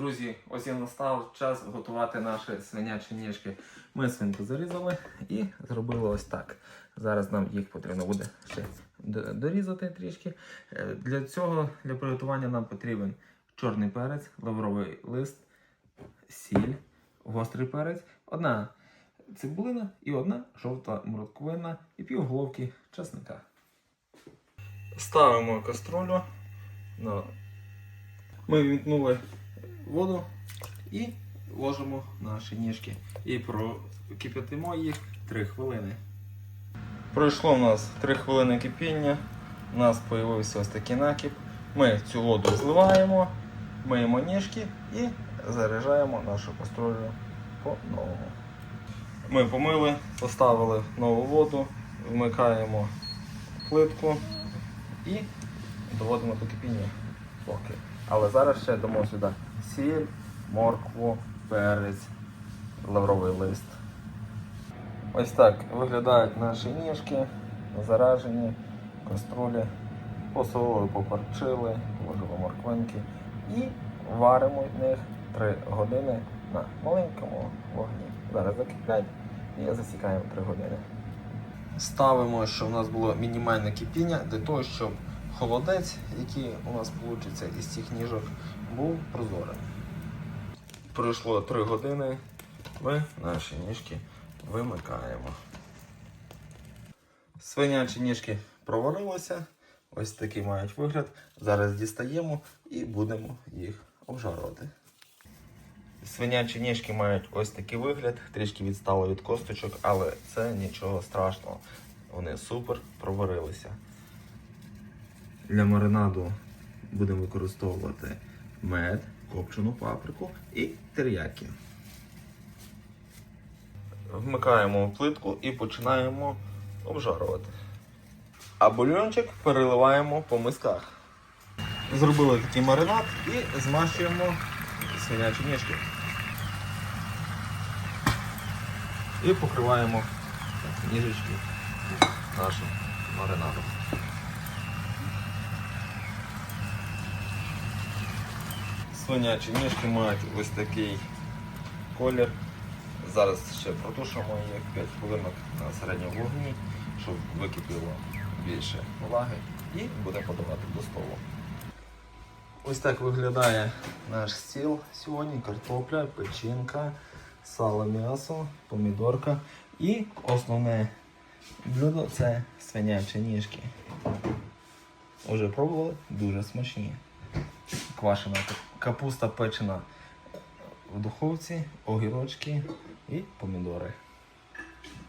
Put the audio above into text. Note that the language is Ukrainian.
Друзі, ось і настав час готувати наші свинячі ніжки. Ми свинку зарізали і зробили ось так. Зараз нам їх потрібно буде ще дорізати трішки. Е, Для цього, для приготування нам потрібен чорний перець, лавровий лист, сіль, гострий перець, одна цибулина і одна жовта морковина і пів головки чесника. Ставимо каструлю. ми вімкнули воду і ложимо наші ніжки. І прокип'ятимо їх 3 хвилини. Пройшло у нас 3 хвилини кипіння. У нас з'явився ось такий накіп. Ми цю воду зливаємо, миємо ніжки і заряджаємо нашу каструлю по-новому. Ми помили, поставили нову воду, вмикаємо плитку і доводимо до кипіння. Поки. Але зараз ще дамо сюди сіль, моркву, перець, лавровий лист. Ось так виглядають наші ніжки, заражені, каструлі. Посолили, поперчили, вложили морквинки і варимо них 3 години на маленькому вогні. Зараз закипять і засікаємо 3 години. Ставимо, щоб у нас було мінімальне кипіння для того, щоб холодець, який у нас вийде із цих ніжок, був прозорим. Пройшло 3 години, ми наші ніжки вимикаємо. Свинячі ніжки проварилися, ось такий мають вигляд. Зараз дістаємо і будемо їх обжарувати. Свинячі ніжки мають ось такий вигляд, трішки відстало від косточок, але це нічого страшного. Вони супер проварилися. Для маринаду будемо використовувати мед, копчену паприку і тер'які. Вмикаємо плитку і починаємо обжарувати. А бульйончик переливаємо по мисках. Зробили такий маринад і змащуємо свинячі ніжки. І покриваємо ніжечки нашим маринадом. Свинячі ніжки мають ось такий колір. Зараз ще протушимо їх 5 хвилинок на середньому вогні, щоб википіло більше влаги і будемо подавати до столу. Ось так виглядає наш стіл сьогодні. Картопля, печінка, сало, м'ясо, помідорка і основне блюдо це свинячі ніжки. Уже пробували? Дуже смачні. Квашена капуста печена в духовці, огірочки і помідори.